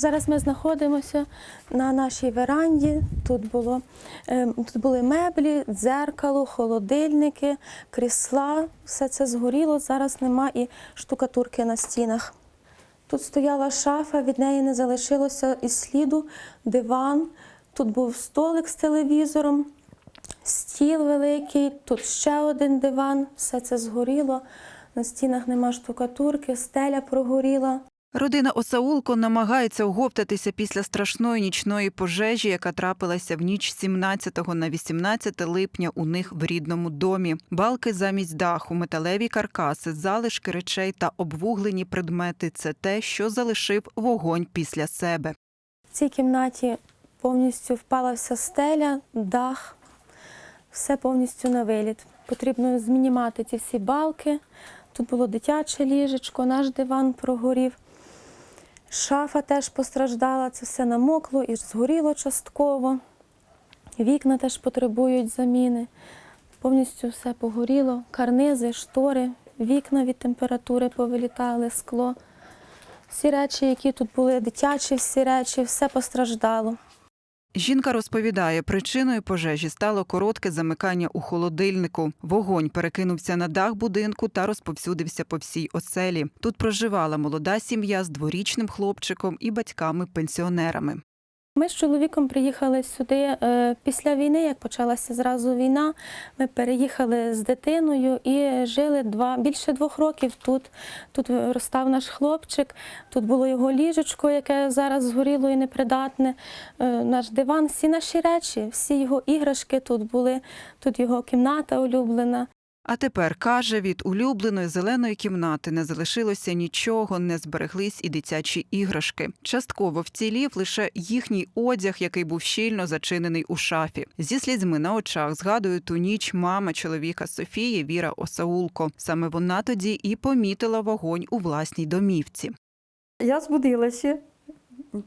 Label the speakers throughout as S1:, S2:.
S1: Зараз ми знаходимося на нашій веранді. Тут, було, е, тут були меблі, дзеркало, холодильники, крісла. Все це згоріло. Зараз нема і штукатурки на стінах. Тут стояла шафа, від неї не залишилося і сліду, диван. Тут був столик з телевізором, стіл великий, тут ще один диван. Все це згоріло. На стінах нема штукатурки, стеля прогоріла.
S2: Родина Осаулко намагається оговтатися після страшної нічної пожежі, яка трапилася в ніч з 17 на 18 липня у них в рідному домі. Балки замість даху, металеві каркаси, залишки речей та обвуглені предмети це те, що залишив вогонь після себе.
S1: В цій кімнаті повністю впала вся стеля, дах, все повністю на виліт. Потрібно знімати ці всі балки. Тут було дитяче ліжечко, наш диван прогорів. Шафа теж постраждала, це все намокло і згоріло частково. Вікна теж потребують заміни. Повністю все погоріло. Карнизи, штори, вікна від температури повилітали, скло. Всі речі, які тут були, дитячі всі речі, все постраждало.
S2: Жінка розповідає, причиною пожежі стало коротке замикання у холодильнику. Вогонь перекинувся на дах будинку та розповсюдився по всій оселі. Тут проживала молода сім'я з дворічним хлопчиком і батьками-пенсіонерами.
S1: Ми з чоловіком приїхали сюди е, після війни, як почалася зразу війна. Ми переїхали з дитиною і жили два, більше двох років тут. Тут ростав наш хлопчик, тут було його ліжечко, яке зараз згоріло і непридатне, е, наш диван, всі наші речі, всі його іграшки тут були, тут його кімната улюблена.
S2: А тепер каже, від улюбленої зеленої кімнати не залишилося нічого, не збереглись і дитячі іграшки. Частково вцілів лише їхній одяг, який був щільно зачинений у шафі. Зі слізьми на очах згадує ту ніч мама чоловіка Софії Віра Осаулко. Саме вона тоді і помітила вогонь у власній домівці.
S3: Я збудилася,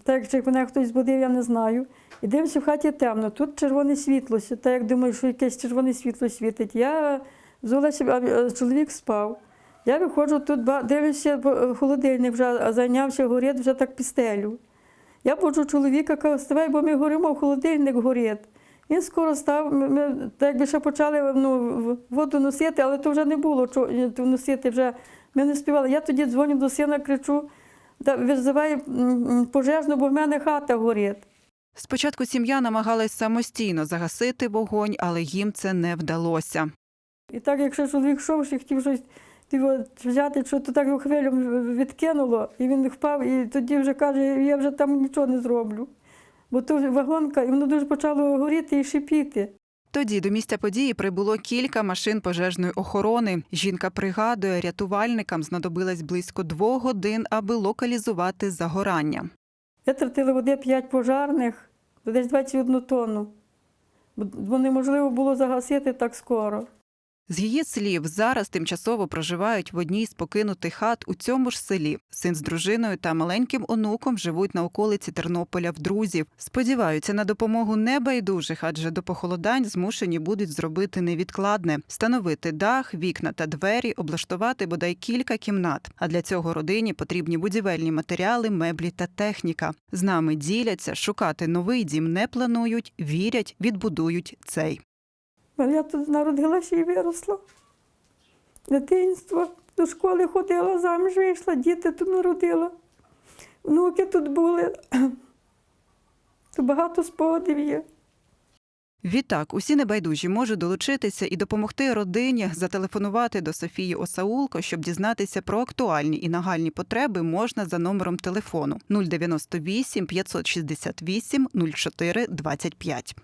S3: так чи мене хтось збудив, я не знаю. І дивлюся, в хаті темно. Тут червоне світло, так як думаю, що якесь червоне світло світить. Я а е, чоловік спав. Я виходжу тут, дивлюся, е, холодильник вже зайнявся, горить вже так пістелю. Я бачу чоловіка, кажу, вставай, бо ми горимо, холодильник горить. Він скоро став, ми, так якби ще почали ну, воду носити, але то вже не було чого носити. Вже ми не співали. Я тоді дзвоню до сина, кричу, «Да, визивай пожежну, бо в мене хата горить.
S2: Спочатку сім'я намагалась самостійно загасити вогонь, але їм це не вдалося.
S3: І так, якщо чоловік йшов, ще хотів щось типу, взяти, що то так його хвилю відкинуло, і він впав, і тоді вже каже, я вже там нічого не зроблю. Бо то вагонка, і воно дуже почало горіти і шипіти.
S2: Тоді до місця події прибуло кілька машин пожежної охорони. Жінка пригадує, рятувальникам знадобилось близько двох годин, аби локалізувати загорання.
S3: Витратили води 5 пожарних, десь 21 тонну. Бо неможливо було загасити так скоро.
S2: З її слів, зараз тимчасово проживають в одній з покинутих хат у цьому ж селі. Син з дружиною та маленьким онуком живуть на околиці Тернополя в друзів. Сподіваються на допомогу небайдужих, адже до похолодань змушені будуть зробити невідкладне встановити дах, вікна та двері, облаштувати бодай кілька кімнат. А для цього родині потрібні будівельні матеріали, меблі та техніка. З нами діляться, шукати новий дім не планують, вірять, відбудують цей.
S3: Я тут народилася і виросла. Дитинство. До школи ходила, заміж вийшла, діти тут народила. Внуки тут були. То багато спогадів є.
S2: Відтак, усі небайдужі можуть долучитися і допомогти родині зателефонувати до Софії Осаулко, щоб дізнатися про актуальні і нагальні потреби можна за номером телефону 098 568 04 25.